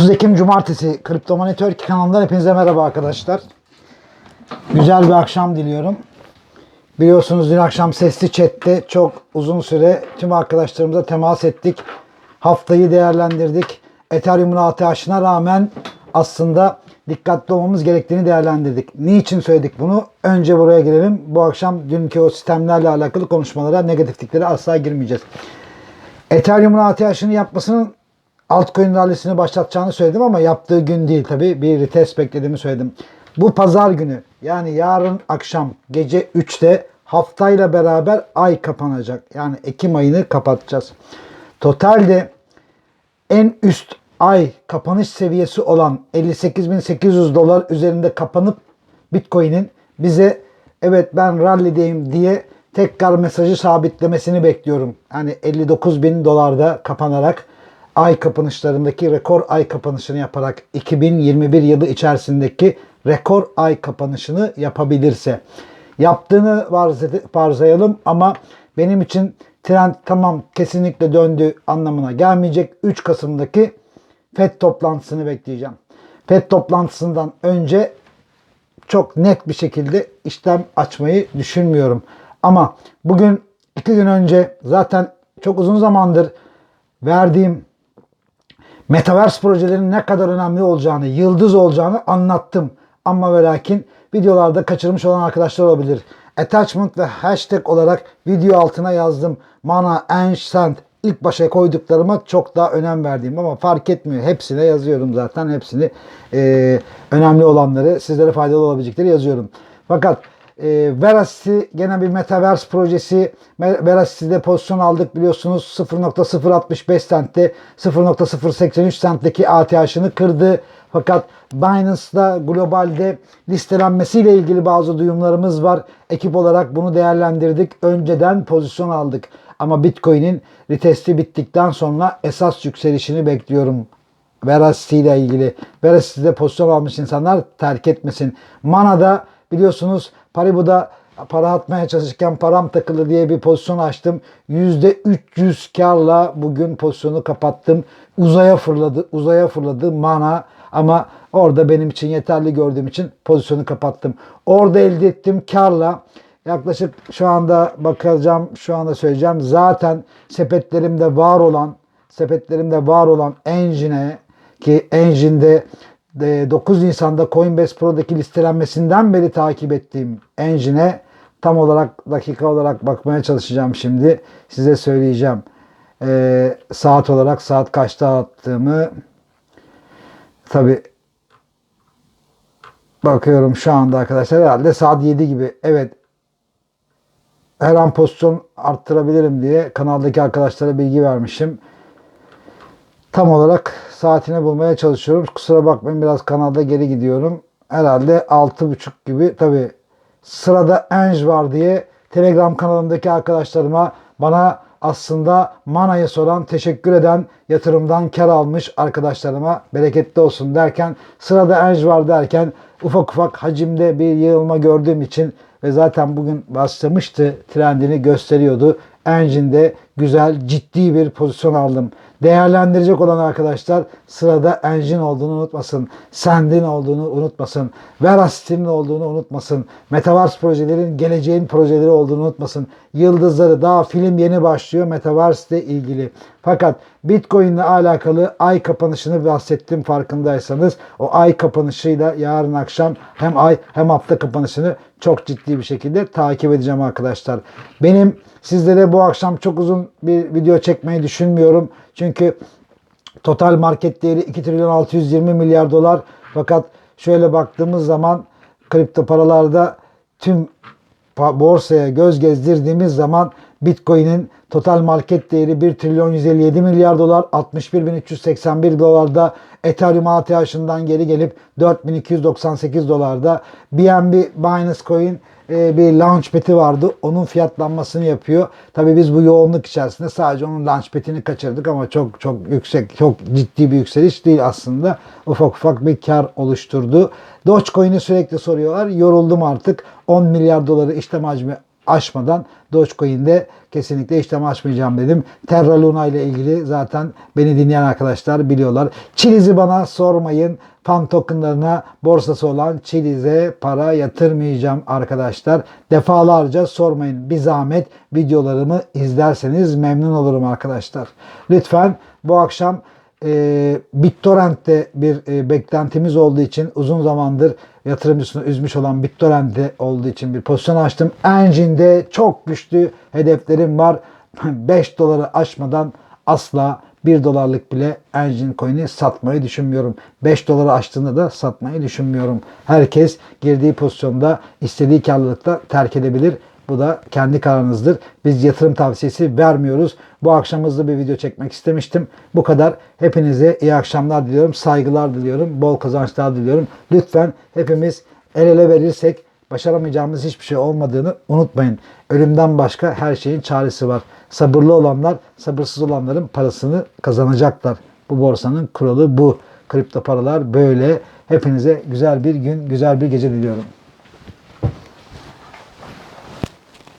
30 Ekim Cumartesi Kripto Monitör kanalından hepinize merhaba arkadaşlar. Güzel bir akşam diliyorum. Biliyorsunuz dün akşam sesli chatte çok uzun süre tüm arkadaşlarımıza temas ettik. Haftayı değerlendirdik. Ethereum'un ATH'ına rağmen aslında dikkatli olmamız gerektiğini değerlendirdik. Niçin söyledik bunu? Önce buraya girelim. Bu akşam dünkü o sistemlerle alakalı konuşmalara, negatifliklere asla girmeyeceğiz. Ethereum'un ATH'ını yapmasının altcoin rallisini başlatacağını söyledim ama yaptığı gün değil tabi. Bir retest beklediğimi söyledim. Bu pazar günü yani yarın akşam gece 3'te haftayla beraber ay kapanacak. Yani Ekim ayını kapatacağız. Totalde en üst ay kapanış seviyesi olan 58.800 dolar üzerinde kapanıp Bitcoin'in bize evet ben rally'deyim diye tekrar mesajı sabitlemesini bekliyorum. Yani 59.000 dolarda kapanarak ay kapanışlarındaki rekor ay kapanışını yaparak 2021 yılı içerisindeki rekor ay kapanışını yapabilirse. Yaptığını varsay- varsayalım ama benim için trend tamam kesinlikle döndü anlamına gelmeyecek. 3 Kasım'daki FED toplantısını bekleyeceğim. FED toplantısından önce çok net bir şekilde işlem açmayı düşünmüyorum. Ama bugün iki gün önce zaten çok uzun zamandır verdiğim Metaverse projelerinin ne kadar önemli olacağını, yıldız olacağını anlattım. Ama ve lakin videolarda kaçırmış olan arkadaşlar olabilir. Attachment ve hashtag olarak video altına yazdım. Mana, Ancient ilk başa koyduklarıma çok daha önem verdiğim ama fark etmiyor. Hepsine yazıyorum zaten. Hepsini e, önemli olanları sizlere faydalı olabilecekleri yazıyorum. Fakat e, Veracity gene bir Metaverse projesi. Veracity'de pozisyon aldık biliyorsunuz 0.065 centte 0.083 centteki ATH'ını kırdı. Fakat Binance'da globalde listelenmesiyle ilgili bazı duyumlarımız var. Ekip olarak bunu değerlendirdik. Önceden pozisyon aldık. Ama Bitcoin'in retesti bittikten sonra esas yükselişini bekliyorum. Veracity ile ilgili. Veracity'de pozisyon almış insanlar terk etmesin. Mana'da biliyorsunuz Paribu'da para atmaya çalışırken param takılı diye bir pozisyon açtım. %300 karla bugün pozisyonu kapattım. Uzaya fırladı, uzaya fırladı mana ama orada benim için yeterli gördüğüm için pozisyonu kapattım. Orada elde ettiğim karla yaklaşık şu anda bakacağım, şu anda söyleyeceğim. Zaten sepetlerimde var olan sepetlerimde var olan Engine'e ki Engine'de 9 Nisan'da Coinbase Pro'daki listelenmesinden beri takip ettiğim Engine'e tam olarak dakika olarak bakmaya çalışacağım şimdi. Size söyleyeceğim. E, saat olarak saat kaçta attığımı tabi bakıyorum şu anda arkadaşlar herhalde saat 7 gibi. Evet her an pozisyon arttırabilirim diye kanaldaki arkadaşlara bilgi vermişim. Tam olarak saatini bulmaya çalışıyorum. Kusura bakmayın biraz kanalda geri gidiyorum. Herhalde 6.30 gibi tabi sırada Enj var diye Telegram kanalımdaki arkadaşlarıma bana aslında manayı soran, teşekkür eden, yatırımdan kar almış arkadaşlarıma bereketli olsun derken sırada Enj var derken ufak ufak hacimde bir yığılma gördüğüm için ve zaten bugün başlamıştı trendini gösteriyordu. Engine'de güzel ciddi bir pozisyon aldım. Değerlendirecek olan arkadaşlar sırada Engine olduğunu unutmasın. Send'in olduğunu unutmasın. Veracity'nin olduğunu unutmasın. Metaverse projelerin geleceğin projeleri olduğunu unutmasın. Yıldızları daha film yeni başlıyor Metaverse ile ilgili. Fakat Bitcoin ile alakalı ay kapanışını bahsettim farkındaysanız. O ay kapanışıyla yarın akşam hem ay hem hafta kapanışını çok ciddi bir şekilde takip edeceğim arkadaşlar. Benim sizlere bu akşam çok uzun bir video çekmeyi düşünmüyorum. Çünkü total market değeri 2 trilyon 620 milyar dolar. Fakat şöyle baktığımız zaman kripto paralarda tüm borsaya göz gezdirdiğimiz zaman Bitcoin'in total market değeri 1 trilyon 157 milyar dolar. 61.381 dolarda. Ethereum ATH'ından geri gelip 4298 dolarda. BNB Binance Coin bir launchpad'i vardı. Onun fiyatlanmasını yapıyor. Tabii biz bu yoğunluk içerisinde sadece onun launchpad'ini kaçırdık ama çok çok yüksek, çok ciddi bir yükseliş değil aslında. Ufak ufak bir kar oluşturdu. Dogecoin'i sürekli soruyorlar. Yoruldum artık. 10 milyar doları işlem hacmi aşmadan Dogecoin'de kesinlikle işlem açmayacağım dedim. Terra Luna ile ilgili zaten beni dinleyen arkadaşlar biliyorlar. Chiliz'i bana sormayın. Fan tokenlarına borsası olan Chiliz'e para yatırmayacağım arkadaşlar. Defalarca sormayın. Bir zahmet videolarımı izlerseniz memnun olurum arkadaşlar. Lütfen bu akşam e, BitTorrent'te bir e, beklentimiz olduğu için uzun zamandır yatırımcısını üzmüş olan BitTorrent'te olduğu için bir pozisyon açtım. Engine'de çok güçlü hedeflerim var. 5 doları aşmadan asla 1 dolarlık bile Engine Coin'i satmayı düşünmüyorum. 5 doları aştığında da satmayı düşünmüyorum. Herkes girdiği pozisyonda istediği karlılıkta terk edebilir. Bu da kendi kararınızdır. Biz yatırım tavsiyesi vermiyoruz. Bu akşam hızlı bir video çekmek istemiştim. Bu kadar. Hepinize iyi akşamlar diliyorum. Saygılar diliyorum. Bol kazançlar diliyorum. Lütfen hepimiz el ele verirsek başaramayacağımız hiçbir şey olmadığını unutmayın. Ölümden başka her şeyin çaresi var. Sabırlı olanlar sabırsız olanların parasını kazanacaklar. Bu borsanın kuralı bu. Kripto paralar böyle. Hepinize güzel bir gün, güzel bir gece diliyorum.